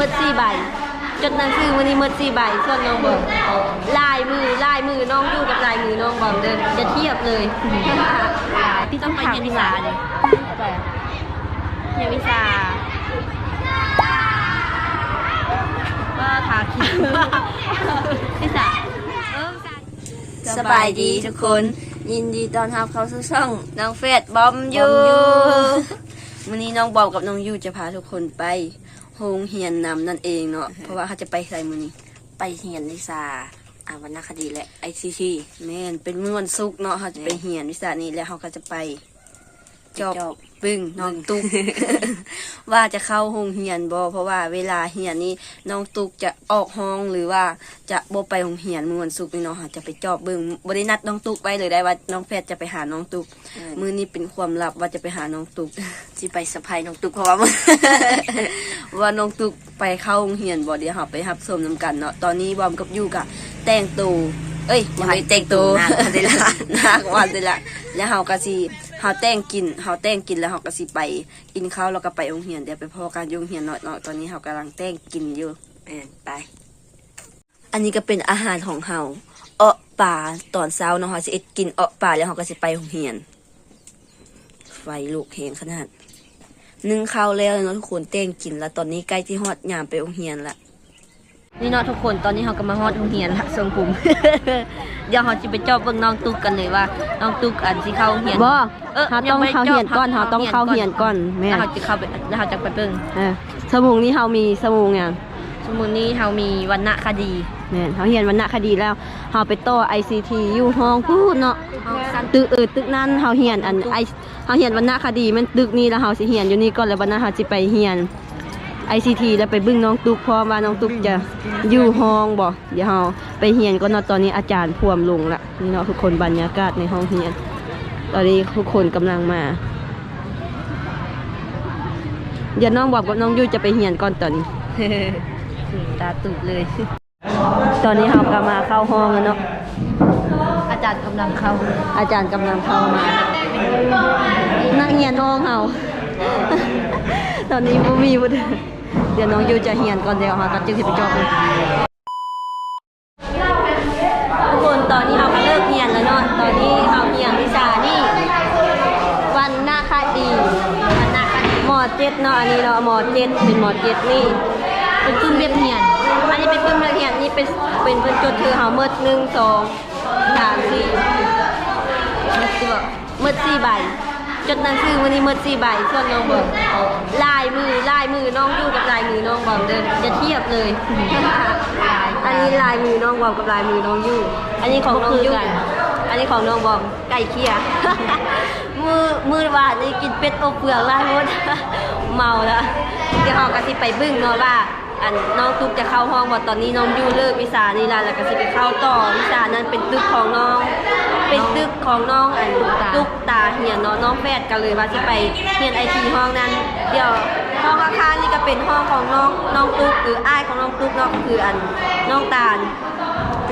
มืดสี่ใบ จดหนังสือวันนี้มืดสี่ใบส่วนน้องบอมลายมือลายมือน้องอยู่กับลายมือน้องบอมเดินจะเทียบเลยพี่ต้องไปเรียนวิชาเลยเรียนวิชาว่าทาคิววิชาเออสบายดีทุกคนยินดีต้อนรับเข้าสู่ช่องน้องเฟดบอมยูบอมยูวันนี้น้องบอมกับน้องยูจะพาทุกคนไป โรงเรียนนำนั่นเองเนาะเพราะว่าเขาจะไปใส่มือนี้ไปเรียนวิชาอ่าวรรณคดีและไอซีทีแม่นเป็นมื้อวันศุกร์เนาะเขาจะไปเรียนวิชานี้แล้วเขาก็จะไป จอบจอบบึ้งน้องตุ๊กว่าจะเข้าห้องเรียนบ่เพราะว่าเวลาเรียนนี้น้องตุ๊กจะออกห้องหรือว่าจะบ่ไปโรงเรียนมื้อวันศุกร์นี่เนาะค่ะจะไปจอบเบิ่งบ่ได้นัดน้องตุ๊กไว้เลยได้ว่าน้องแพทย์จะไปหาน้องตุ๊กมื้อนี้เป็นความลับว่าจะไปหาน้องตุ๊กที่ไปสะพายน้องตุ๊กเพราะว่ามันว่าน้องตุ๊กไปเข้าโรงเรียนบ่เดี๋ยวเราไปรับชมนํกันเนาะตอนนี้บอมกับยูกะแต่งตัวเอ้ยยังไม่แต่งตัวหน้ากันเลยล่ะหน้ากันวันเลยละแล้วเฮาก็สิ เฮาแต่งกินเฮาแต่งกินแล้วเฮาก็สิไป กินข้าวแล้วก็ไปโรงเรียนเดี๋ยวไปพอการโรงเรียนเนาะเนาะตอนนี้เฮากำลังแต่งกินอยู่เออไป อันนี้ก็เป็นอาหารของเฮาเอาะป่าตอนเช้าเนาะเฮาสิเอ็ดกินเอาะป่าแล้วเฮาก็สิไปโรงเรียน ไฟลุกแหงขนาดนึ่งข้าวแล้วเนาะทุกคนแต่งกินแล้วตอนนี้ใกล้ที่ฮอดยามไปโรงเรียนละ นี่เนาะทุกคนตอนนี้เราก็มาฮอดโรงเรียนละทรงผมเดี๋ยวเราจะไปจอบเบิ่งน้องตุ๊กกันเลยว่าน้องตุ๊กอันสิเข้าโรงเรียนบ่เออเฮาต้องเข้าเรียนก่อนเฮาต้องเข้าเรียนก่อนแม่แล้วเราจะเข้าไปแล้วเราจะไปเบิ่งเออสมุงนี้เฮามีสมุงหยังสมมุตินี้เรามีวรรณคดีแม่นเฮาเรียนวรรณคดีแล้วเฮาไปต่อ ICT อยู่ห้องพูดเนาะห้องสั้นตึกเออตึกนั้นเฮาเรียนอันไอเฮาเรียนวรรณคดีมันตึกนี้แล้วเฮาสิเรียนอยู่นี่ก่อนแล้ววันนั้นเฮาสิไปเรียน ICT แล้วไปเบึ้งน้องตุ๊กเพราะว่าน้องตุ๊กจะอยู่ห้องบ่เดี๋ยวเฮาไปเรียนก่อนเนาะตอนนี้อาจารย์พวมลงละนี่เนาะทุกคนบรรยากาศในห้องเรียน ตอนนี้ทุกคนกำลังมาเดี๋ยวน้องบอกกับน้องยูจะไปเรียนก่อนตอนนี้ตาตุกเลย ตอนนี้เราก็มาเข้าห้องแล้วเนาะอาจารย์กำลังเข้า อาจารย์กำลังเข้ามา นักเรียนห้องเราตอนนี้บ่มีบ่เด้อ เดี๋ยวน้องยูจะเรียนก่อนเดี๋ยวเราก็จึงสิไปจอบเลยทุกคนตอนนี้เราก็เลิกเรียนแล้วเนาะตอนนี้เราเรียนวิชานี่วันนาคดีวันนาคดีมอเจ็ดเนาะอันนี้เนาะมอเจ็ดเป็นมอเจ็ดนี่เป็นกึ่งเรียบเรียนอันนี้เป็นกึ่งเรียบเรียนนี่เป็นเป็นเป็นจุดคือเฮาเมิดหนึ่งสองสามสี่เมืดสี่มืดสี่ใบ จดหนังสือวันนี้มืดสี่ใบส่วนน้องบอมลายมือลายมือน้องอยู่กับลายมือน้องบอมเดินจะเทียบเลยอันนี้ลายมือน้องบอมกับลายมือน้องยู่อันนี้ของน้องยู่อันนี้ของน้องบอมไก่เคียมือมือวานนี่กินเป็ดอบเปลือกลายมดเมาแล้วเดี๋ยวเราก็สิไปบึ้งเนาะว่า อันน้องตุ๊กจะเข้าห้องบ่ตอนนี้น้องยูเลิกวิชานี่ละแล้วก็สิไปเข้าต่อวิชานั้นเป็นตึกของน้อง เป็นตึกของน้องอันตุ๊กตาเหียนเนาะน้องแฟดกันเลยว่าสิไปเหียนไอทีห้องนั้น เดี๋ยวห้องข้างๆนี่ก็เป็นห้องของน้องน้องตุ๊กหรืออ้ายของน้องตุ๊กเนาะก็คืออันน้องตาล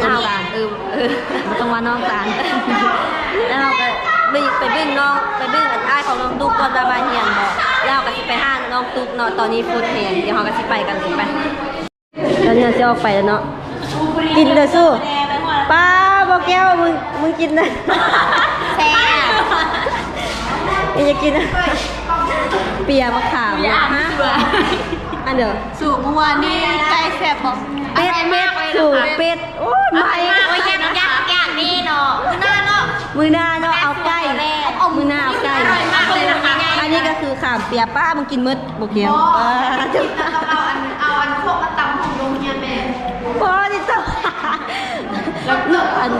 น้องตาลเออเออบ่ต้องว่าน้องตาลแล้วเราก็ไปไปบึ้งน้องไปบึ้งอันอ้ายของน้องตุ๊กก่อนว่ามาเหียนบอก แล้วเราก็สิไปห้างน้องตุ๊กเนาะตอนนี้ฟูดเหียนเดี๋ยวเราก็สิไปกันเลยไปตอนนี้เราจะออกไปแล้วเนาะกินเด้อสู้ป้าบอกแก้วมึงมึงกินนะแซ่มึงจะกินนะเปียมะขามเนี่ยฮะอันเด้อสู่เมื่อวานนี่ใกล้แซ่บบอกเป็ดเป็ดสู่เป็ดโอ้ยไม่โอ้ยแค่ยากยากนี่เนาะหน้าเนาะมือหน้าเนาะเอาใก คือขามเปียป้ามึงกินมืดโบเกียวป้าจุ๊บเอาอันเอาอันพวกมาตำของโรงเรียนแม่พอที่สุดอัน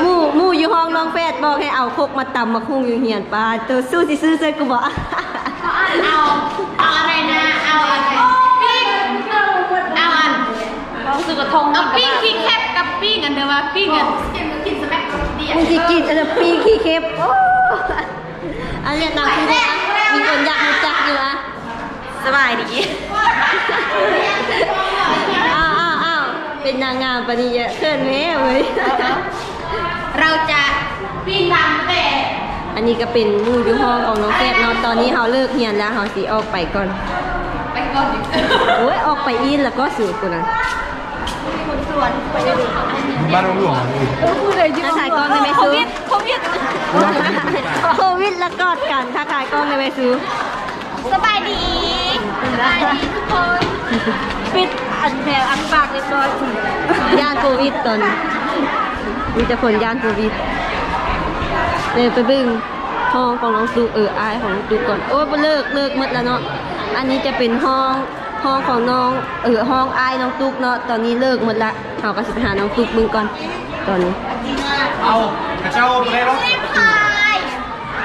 หมู่หมู่อยู่ห้องน้องแฟดบอกให้เอาคกมาตำมาคุ้งอยู่เหียนป้าตัวสู้สิซื้อเจอกูบอกเอาเอาอะไรนะเอาอันปิ้งเอาอันรู้สึกกระทงเอาปิ้งขี้แคบกับปิ้งอันเดียวว่าปิ้งอันเห็นมันกินสแม็กเดียมึงจะกินอันจะปีขี้เค็บโอ้อันเนี้ยตามที่เนี่ย มีคนอยากรู้จักอยู่อะสบายดีอ้าวอ้าวอ้าวเป็นนางงามปะนี่เยอะเกินแม่เว้ยเราจะปิ้งตามแต่อันนี้ก็เป็นหมู่อยู่ห้องของน้องแฟดเนาะตอนนี้เขาเลิกเรียนแล้วเขาสิออกไปก่อน ไปก่อนดิโอ้ยออกไปไปอินแล้วก็สูตรกูนะบ้านเราหลวงถ้าขายกล้องในแม่ซื้อโควิดโควิดแล้วกอดกันถ้าขายกล้องในแม่ซื้อสบายดีสบายดีทุกคนปิดอันแผลอันปากเรียบร้อยย่านโควิดตอนมีแต่คนย่านโควิดเลยไปบึ้งห้องของน้องตุ๊กเอออายของตุ๊กก่อนโอ้ยเลิกเลิกหมดแล้วเนาะอันนี้จะเป็นห้อง ห้องของน้องเออห้องอายน้องตุ๊กเนาะตอนนี้เลิกหมดละเราก็สิไปหาน้องตุ๊กมึงก่อนตอนนี้เอากระเจ้าไปได้หรอ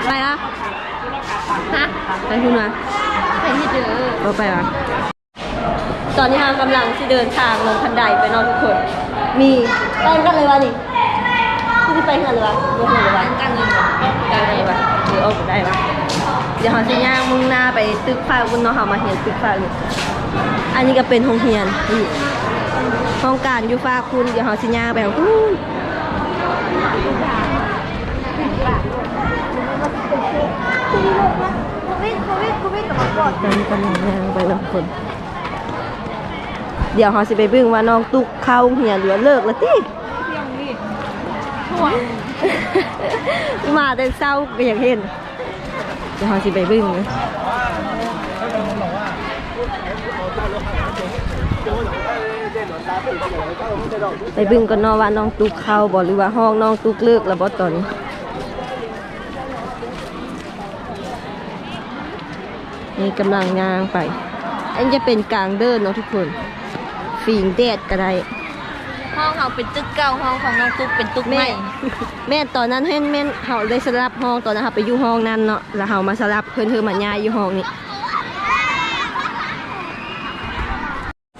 ไปละฮะไปคุณมาไปที่เจอเราไปละตอนนี้เรากำลังที่เดินทางลงคันไดไปเนอนทุกคน มีไปกันเลยวะนี่ที่ไปกันเลยวะยกเลยวะกันเลยกันเลยวะหรือเอาไปได้ปะเดี๋ยวเขาจะย่างมุ่งหน้าไปตึกฟ้าคุณเนาะเขามาเห็นตึกฟ้าอยู่อันนี้ก็เป็นห้องเรียนห้องการอยู่ฟ้าคุณเดี๋ยวเขาจะย่างไปเอาคุณตอนนี้กำลังย่างไปแล้วคนเดี๋ยวเขาสิไปบึ้งว่าน้องตุกเข้าเหียหรือว่าเลิกแล้วติมาแต่เศร้าก็ยากเห็น เดี๋ยวเขาสิไปเบึ้งไปเบึ้งก่อนนอว่าน้องตุกเข้าบ่หรือว่าห้องน้องตุกเลิกแล้วบ่ตอนนี้นี่กำลังย่างไป อันจะเป็นกลางเดินเนาะทุกคน ฝีงแดดก็ได้ ห้องเขาเป็นตึกเก่าห้องของน้องตุ๊กเป็นตึกใหแม่ ม่แม่ตอนนั้นเห็นแม่นเขาได้สลับห้องตอนนั้นเขาไปอยู่ห้องนั้นเนาะแล้วเขามาสลับเพื่อนเธอมาย้ายอยู่ห้องนี้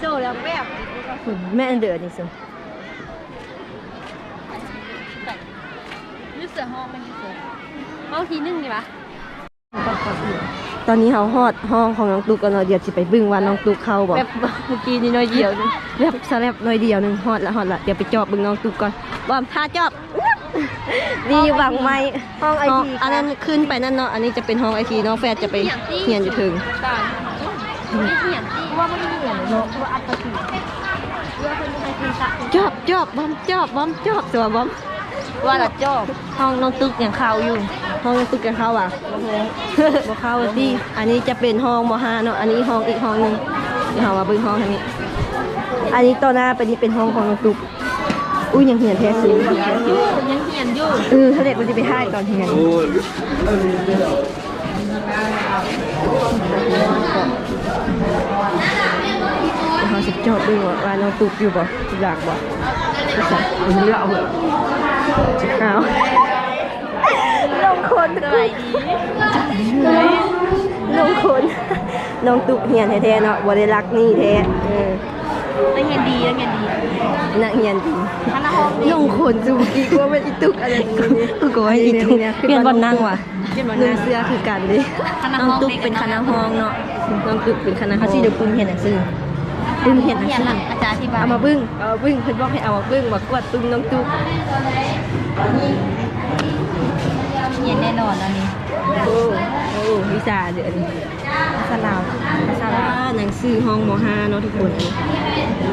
โซ่แล้วแบบแม่อันเดือดนี่สิรู้สึกห้องมันเสือห้องที่หนึ่งนี่ปะ ตอนนี้เขาฮอดห้องของน้องตุ๊กกันเนาะเดี๋ยวจะไปเบึ้งว่าน้องตุ๊กเข้าบอกแบบเมื่อกี้นี่น้อยเดียวนึงแบบสลับหน่อยเดียวหนึงฮอดละฮอดละเดี๋ยวไปจอบเบึ้งน้องตุ๊กก่อนบอมพาจอบดีหวังไหมห้องไอทีอันนั้นขึ้นไปนั่นเนาะอันนี้จะเป็นห้องไอทีน้องแฟดจะไปเฮียนอยู่ถึงต่างไม่เหียนที่ว่าไม่ได้เหียนเนาะว่าอัตติว่าเป็นใครคือตะจอบจอบบอมจอบบอมจอบตัวบอมว่าละจอบห้องน้องตึกอย่างเข้าอยู่ ห้องน้องตึกอย่างเข้าอะบ่เข้าที่อันนี้จะเป็นห้องมห้าเนาะ อันนี้ห้องอีกห้องหนึงเดี๋ยวเรามาเบิ่งห้องทางนี้ อันนี้ต่อหน้าไปนี่เป็นห้องของน้องตึกอุ้ยยังเหียนแท้สูงยังเหียนอยู่เออถ้าเด็กมันจะไปท่ายตอนเหียนโอ้ยเขาสิจอบเบิ่งว่าว่าน้องตึกอยู่บ่สิอยากบ่สิสั่งเลือกเอาเหอะสิขาวน้องคน สบายดี น้องคน น้องตุกเฮียนแท้ๆเนาะบ่ได้รักนี่แท้เออแล้วเหียนดีแล้วเหียนดีนักเฮียนจริงคณะห้องน้องคนจูกีกว่าเป็นอีตุกอะไรนี่กูก็ว่าอีตุกเปลี่ยนบ่นั่งว่ะนุ่งเสื้อคือกันดิน้องตุกเป็นคณะห้องเนาะน้องตุกเป็นคณะห้องเขาสิเดี๋ยวปึ้งเฮียนหนังสือปึ้งเฮียนหนังเหียนอหลังอาจารย์ที่บ้านเอามาบึ้งเอามาบึ้งเพิ่นบอกให้เอามาบึ้งมากวดตุ้งน้องตุกเหียนแน่นอนอันนี้ วิชาเดือนสลาวสาระหนังสือห้องมห้าเนาะทุกคน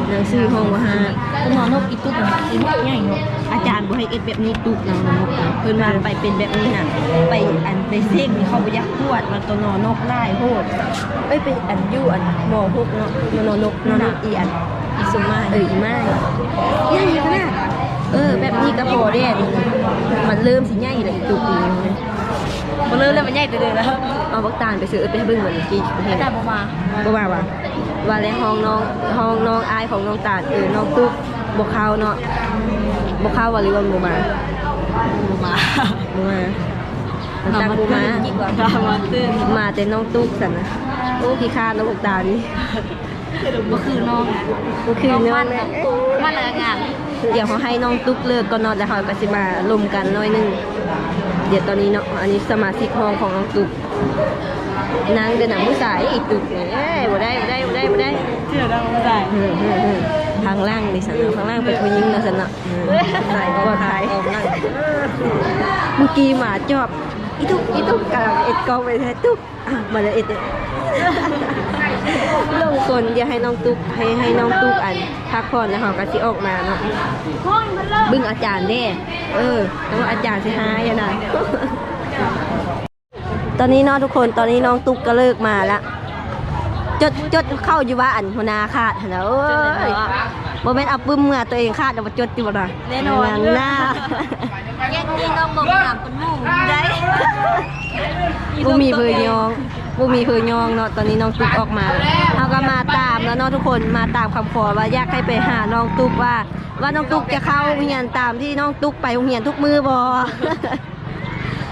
หนังสือห้องมห้าคุณหมอนกอีตุ๊กอีนกใหญ่เนาะอาจารย์บอกให้เอ็ดแบบนี้ตุกนางนกเพิ่นว่าไปเป็นแบบนี้น่ะไปอันไปเซ็กนี่เขาบ่อยากขวดมันตัวนอนกไล่โหดเอ้ยไปอันอยู่อันหมอพวกเนาะนอนนกนอนกอีอันอีสุมาเอออีมาใหญ่ขนาดเออแบบนี้ก็พอเด้มันเริ่มสิใหญ่เลยอีตุกอีนี่ มันเริ่มแล้วมันใหญ่เดินแล้วเอาบักตาลไปซื้อเออไปให้เบิ่งเหมือนกี้เห็นอาจารย์บอกมาบ่ว่าว่าว่าแล้วห้องน้องห้องน้องอายของน้องตาลเออน้องตุ๊กบ่เข้าเนาะบ่เข้าว่าหรือว่าบ่มามาบ่มาตั้งบ่มายิ่งกว่ามาตื่นมาแต่น้องตุ๊กสั่นนะโอ้ขี้คร้าดน้องบักตาลนี่ก็คือน้องก็คือน้องเนื้อมันเนี่ยมันละงาน เดี๋ยวเขาให้น้องตุ๊กเลิกก่อนเนาะแล้วเขาก็สิมาลมกันหน้อยหนึงเดี๋ยวตอนนี้เนาะอันนี้สมาชิกห้องของน้องตุ๊กนางเดินหนังผู้ชายอีตุ๊กเนี่ยเอ้ยบ่ได้บ่ได้บ่ได้บ่ได้เชื่อได้ไม่ได้อืมอืมอืมทางล่างดิสันเนาะทางล่างเป็นผู้หญิงนะสันเนาะอืมไหนก็ว่าขายเมื่อกี้หมาจอบอีตุ๊กอีตุ๊กกำลังเอ็ดกล้องไปแท้ตุ๊กอะมาเลยเอ็ดเอ็ด ลงคนเดี๋ยวให้น้องตุ๊กให้ให้น้องตุ๊กอันพักผ่อนแล้วเขาก็สิออกมาเนาะบึ้งอาจารย์เด้เออแล้วว่าอาจารย์สิหายอะนะตอนนี้เนาะทุกคนตอนนี้น้องตุ๊กก็เลิกมาละจดจดเข้าอยู่ว่าอันหัวหนาคาดหั่นนะเอ้ย โมเมนต์เอาปึ้มเมื่อตัวเองคาดเอามาจดอยู่บ่นะแน่นอน หน้าแยกนี่น้องบอกถามคุณหมู่ได้บูมีเพยยองบูมีเพยยองเนาะตอนนี้น้องตุ๊กออกมาเอาก็มาตามแล้วเนาะทุกคนมาตามคำขอว่าอยากให้ไปหาน้องตุ๊กว่าว่าน้องตุ๊กจะเข้าโรงเรียนตามที่น้องตุ๊กไปโรงเรียนทุกมือบอ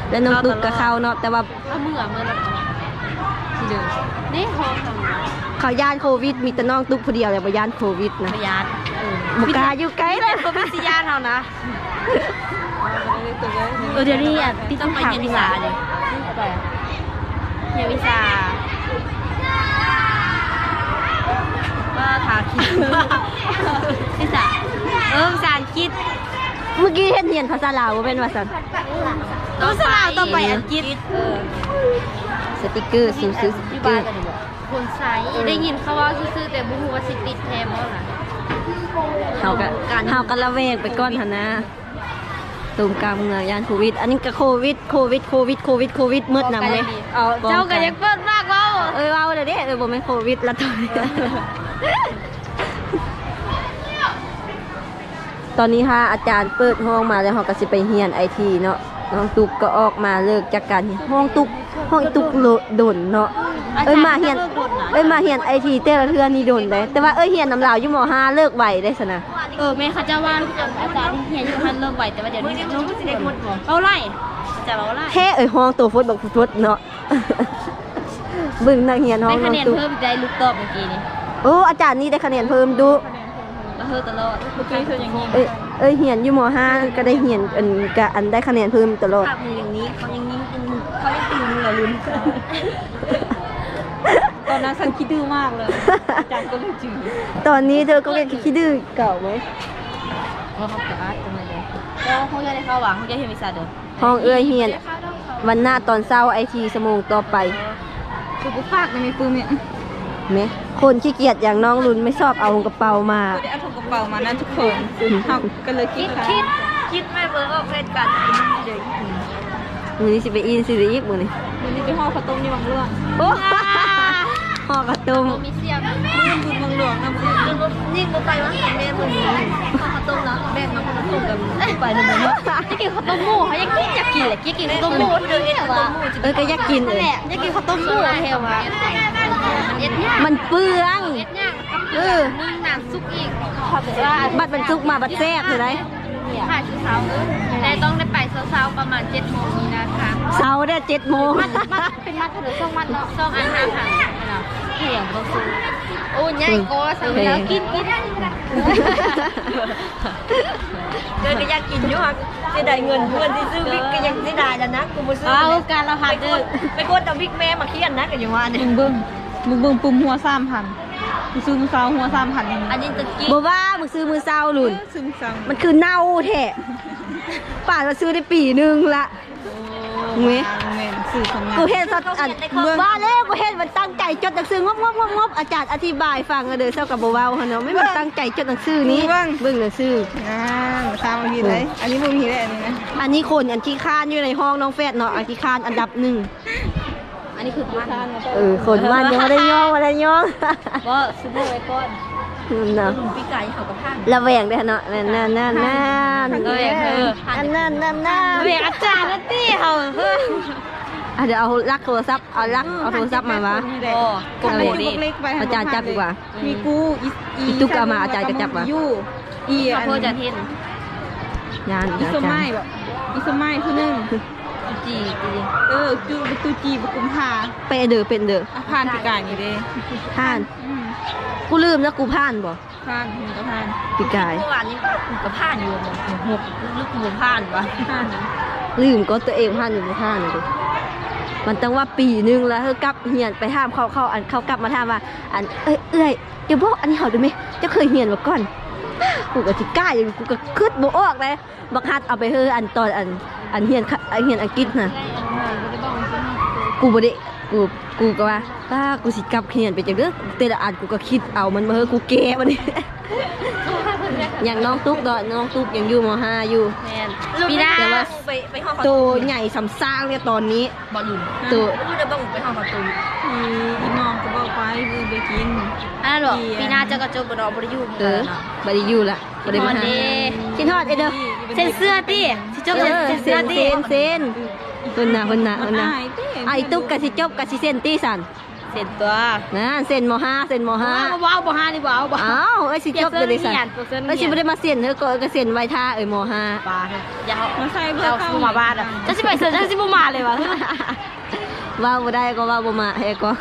แล้วน้องตุ๊กก็เข้าเนาะแต่ว่าเอามือเอามือแล้วที่เดิมนี่หอมกับ เขาย่านโควิด มีแต่น้องตุ๊กผู้เดียวแต่ว่าย่านโควิดนะพยานบุกล้าอยู่ไกลเลยก็เป็นสิยานเฮานะเออเดี๋ยวนี้อะพี่ต้องไปเรียนวิชาเลยเรียนวิชาว่าถาคิดวิชาเออภาษาอังกฤษเมื่อกี้เห็นเรียนภาษาลาวบ่เป็นว่าสันต้องสลาวต้องไปอังกฤษเออสติกเกอร์ซื้อซื้อสติกเกอร์ คนใช้ได้ยินเขาว่าซื่อๆแต่บุหัวาสิติดแทมบ่ล่ะเฮาก็เฮาก็ละเวกไปก่อนหั่นนะตูมกลางเมืองย่านโควิด อันนี้ก็โควิดโควิดโควิดโควิดโควิดมืดนำเลยเอาเจ้าก็ยังเปิดมากเว่าเออเอาเลยเด้เออบ่แม่นโควิดละตอนนี้ตอนนี้ค่ะอาจารย์เปิดห้องมาแล้วเขาก็สิไปเฮียนไอทีเนาะน้องตุกก็ออกมาเลิกจากการเรียนห้องตุกห้องตุกโลดนเนาะ เอ้ยมาเฮียนเอ้ยมาเฮียนไอทีแต่ละเทื่อนี่โดนเลยแต่ว่าเอ้ยเฮียนน้ำลาวอยู่มห้าเลิกไหวได้สนะเออแม่เขาจะว่าอาจารย์ที่เฮียนอยู่ทันเริ่มไหวแต่ว่าเดี๋ยวนี้น้องก็สิได้หมดบ่เอาไล่อาจารย์เอาไล่แท้เอ้ยห้องตัวฟุตบอกฟุตเนาะเบึ้งนักเฮียนห้องได้น้คะองแนนตุกเพิ่มได้ลูกตอบเมื่อกี้นี่โอ้อาจารย์นี่ได้คะแนนเพิ่มดูก็เฮอตลอดเมื่อกี้คืออย่างนี้เอ้ยเอ้ยเฮียนอยู่มห้าก็ได้เฮียนอันกะอันได้คะแนนเพิ่มตลอดภาพมืออย่างนี้เขายังยิ้มเป็นเขายังตีมือลุ้น ตอนนั้นฉันคิดดื้อมากเลยอาจารย์ก็เลยจืดตอนนี้เธอก็เป็นคิดดื้อเก่าไหมว่าเขาจะอาร์ตทำไมเลยแล้วเขาจะได้เข้าหวังเขาจะเฮียนวิชาเดิมห้องเอ้ยเฮียน วันหน้าตอนเช้าไอทีสมงต่อไปคือกูฝากในมีปืนเนี่ยไหมคนขี้เกียจอย่างน้องลุนไม่ชอบเอากระเป๋ามาได้เอาถุงกระเป๋ามานั่นทุกคนเขาก็เลยคิคิดดค่ะคิดคิดไม่เบิร์ออกเป็นกันเดี๋ยวมือนี้สิไปอินสิริอีกมือนี้วันนี้ไปห่อข้าวต้มยี่บางเรื่องโอ้ ห่อกระตุ้มมีเสียงบุญบางหลวงนะบุญยิ่งกูไปว่าแม่คนนี้ข้าวต้มแล้วแบ่งมาคนละถุงกันไปทำไมเนาะจะกินข้าวต้มหมูเขาอยากกินอยากกินแหละอยากกินข้าวต้มหมูเดี๋ยวเอ็ดข้าวต้มหมูเออก็อยากกินนั่นเลแหยละอยากกินข้าวต้มหมูเทวะเอ็ดยากมันเปลืองเอ็ดยากเออนึ่งหนังซุกอีกขอบว่าบัตรบรรจุมาบัตรแทรกเลยไรค่ะชุดเช้าแต่ต้องได้ไปเช้าๆประมาณ7โมงนี้นะคะเช้าได้เจ็ดโมงมัดมัดเป็นมัดถนนช่องมัดเนาะช่องอันห้าพันเนาะ เหี่ยงต้องซื้อโอ้ยใหญ่ก็สั่งแล้วกินกินเดินก็อยากกินอยู่ค่ะจะได้เงินเพื่อนที่ซื้อบิ๊กก็ยังไม่ได้แล้วนะกูมาซื้อเอาการเราหัดดื้อไปกดเอาบิ๊กแม่มาเคียนนะกันอย่างว่าเนี่ยมึงเบิ้งมึงเบิ้งปุ่มหัวสามพันมึงซื้อมึงซาวหัวสามพันอันนี้จะกินบอกว่ามึงซื้อมือเศร้าหลุนซื้อมึงซาวมันคือเน่าแท้ป่านมาซื้อได้ปีนึงละ เว้ยแม่นซื้อของงานกูเห็นสัตอันว่าแล้วกูเห็นมันตั้งใจจดหนังสืองบงบงบงบอาจารย์อธิบายฟังกันเด้อเจ้ากับบ่เว้าหั่นเนาะไม่มันตั้งใจจดหนังสือนี้เบิ่งหนังสืออ่าซาวมาพีเลยอันนี้มึงพีเลยอันนี้นะอันนี้คนอันขี้ค้านอยู่ในห้องน้องแฟดเนาะอันขี้ค้านอันดับหนึ่งอันนี้คือพันเออคนมันยังไม่ได้ย่องมาได้ย่องก็ซื้อไว้ก่อน เนาะปีไก่เขากับพันระแวงได้อเนาะนั่นนั่นนั่นนั่นระแวงเออนั่นนั่นนั่นนั่นเรียกอาจารย์นั่นตี้เขาเพื่ออะเดี๋ยวเอาลักโทรศัพท์เอาลักเอาโทรศัพท์มาวะโอ้กดเล็กกดเล็กไปอาจารย์จับดีกว่า มีกูอีอีตุ๊กเอามาอาจารย์ก็จับว่ะยู่อีขออันโทษจะทินยานอีอาสจารมัยย์แบบอีสมัยคือหนึ่งจีจีเออจูตูจีบุกุมภาเป็นเด้อเป็นเด้ออะผ่านปีกายนี่เด้ผ่านอืม กูลืมแล้วกูผ่านบ่ผ่านมึงก็ผ่านปีกายเมื่อวานนี้กูกับผ่านอยู่หมดหกลูกหมูผ่านวะผ่านลืมก็ตัวเองผ่านอยู่บ่ผ่านเลยมันตั้งว่าปีนึงแล้วเฮากลับเฮียนไปห้ามเขาเขาอันเขากลับมาถามว่า อันเอ้ยเอ้ยเดี๋ยวบอกอันนี้เฮาได้ไหมเจะเคยเฮียนมาก่อนกูก็สิกล้าอยู่กูก็คิดบ่ออกเลยบักฮัดเอาไปเฮืออันตอนอันอันเฮียนค่ะอันเฮียนอังกฤษน่ะกูบ่ได้ กูกูก็ว่าป้ากูสิกลับเขียนไปจังเด้อแต่ละอันกูก็คิดเอามันมาเฮอกูแก่บัดนี้อย่างน้องตุ๊กดอกน้องตุ๊กยังอยู่มห้าอยู่แม่นปีหน้าแต่ว่าไปไปห้องโตใหญ่สำซากเนี่ยตอนนี้บอลลูนตัวลูกจะบ้องไปห้องประตูอีอีมองก็บอกไปมือไปกินอันนั้นหรอปีหน้าจะกระจกบนออบริยูเออบัดนี้อยู่ละบัดนี้มาหาชินฮอดเอเด้อเส้นเสื้อติสิจบเอเส้นอเสื้เส้อนติเส้นเส้นคนน่ะคนน่ะคนน่ะอายติ ไอ้ตุ๊กกะสิจบกะสิเส้นตีสันเส้นตัวนะเส้นมห้าเส้นมห้าว้าวบ่ฮานี่ว้าวบ่อ้าวเอ้ยสิจบเลยดิสันเส้นเอ้ยสิบ่ได้มาเส้นเธอก็ก็เส้นไว้ท่าเอ้ยมห้าปลาอย่าเอามาใส่เพื่อเราเข้าสิมาบ้านอะจะสิไปเสิร์ฟจะสิบ่มาเลยวะว่าบ่ได้ก็ว่าบ่มาให้ก็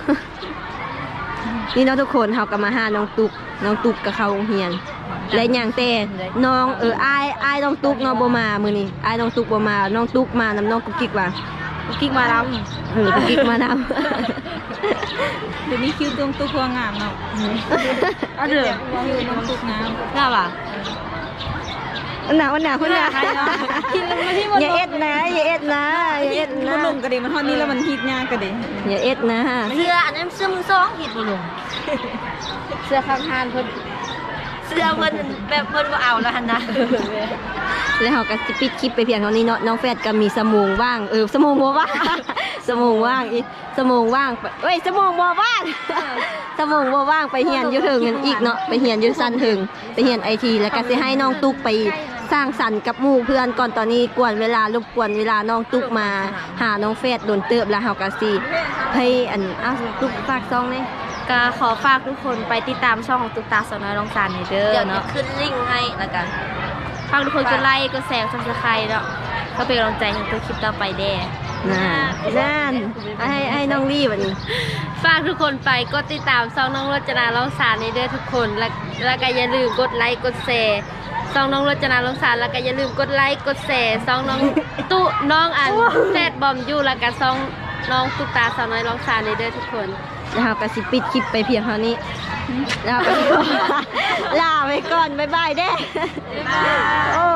นี่เน้องทุกคนเฮาก็มาหาน้องตุกน้องตุกกับเขาโรงเรียนและอย่างแต่น้องเอออายอายน้องตุกเนาะบ่มามื้อนี้อายน้องตุกบ่มา น้องตุกมานำน้องกุ๊กกิ๊กว่า กิ๊กมาแล้วเออกุ๊กกิ๊กมานเดี๋ยวนี้คิวตรงตัวพวงามเนาะเอาเด้อคิวน้องตุกงามน่าป่ะำหนาวหนาวหนาวกินแล้วมาที่มันอย่าเอ็ดนะอย่าเอ็ดนะอย่าเอ็ดมันะนลงกระเดมันทอดนี้แล้วมันฮิตยากกระเดอย่าเอ็ดนะเสื้ออันนั้นเสื้อมือสองผิดบ่ลงเสื้อข้างทานเพิ่นเสื้อเพิ่นแบบเพิ่นบ่เอาแล้วหั่นนะ แล้วเราก็สิปิดคลิปไปเพียงเท่านี้เนาะน้องแฟดก็มีสมองว่างเออสมองบ่ว่างสมองว่างอีสมองว่างไปเอ้ยสมองบ่ว่างสมองบ่ว่างไปเฮียนอยู่ถึงกันอีกเนาะไปเฮียนอยู่สั้นถึงไปเฮียนไอทีแล้วก็สิให้น้องตุ๊กไปสร้างสรรค์กับหมู่เพื่อนก่อนตอนนี้กวนเวลารบกวนเวลาน้องตุ๊กมา หาน้องแฟดโดนเติบแล้วเฮาก็สิให้อันอ้าวตุ๊กฝากซองนี่ก็ขอฝากทุกคนไปติดตามช่องของตุ๊กตาสาวน้อยลองซานหน่อยเด้อเดี๋ยวจะเนาะ ขึ้นลิงก์ให้แล้วกัน ฝากทุกคนกดไลค์กดแชร์กดซับสไครต์เนาะก็เป็นกำลังใจให้ตัวคลิปต่อไปแด้นั่นนั่นให้ให้น้องลี่วันนี้ ฝากทุกคนไปกดติดตามช่องน้องรจนาลองสารในเด้อทุกคน และแล้วก็อย่าลืมกดไลค์กดแชร์ช่องน้องรจนาลองสารแล้วก็อย่าลืมกดไลค์กดแชร์ช่องน้องตุน้องอันแซดบอมอยู่แล้วก็ช่องน้องตุ๊กตาสาวน้อยลองสารในเด้อทุกคน แล้วเราก็สิปิดคลิปไปเพียงเท่านี้แล้วเราก็สิลาไปก่อนบ๊ายบายเด้บ๊ายบายโอ้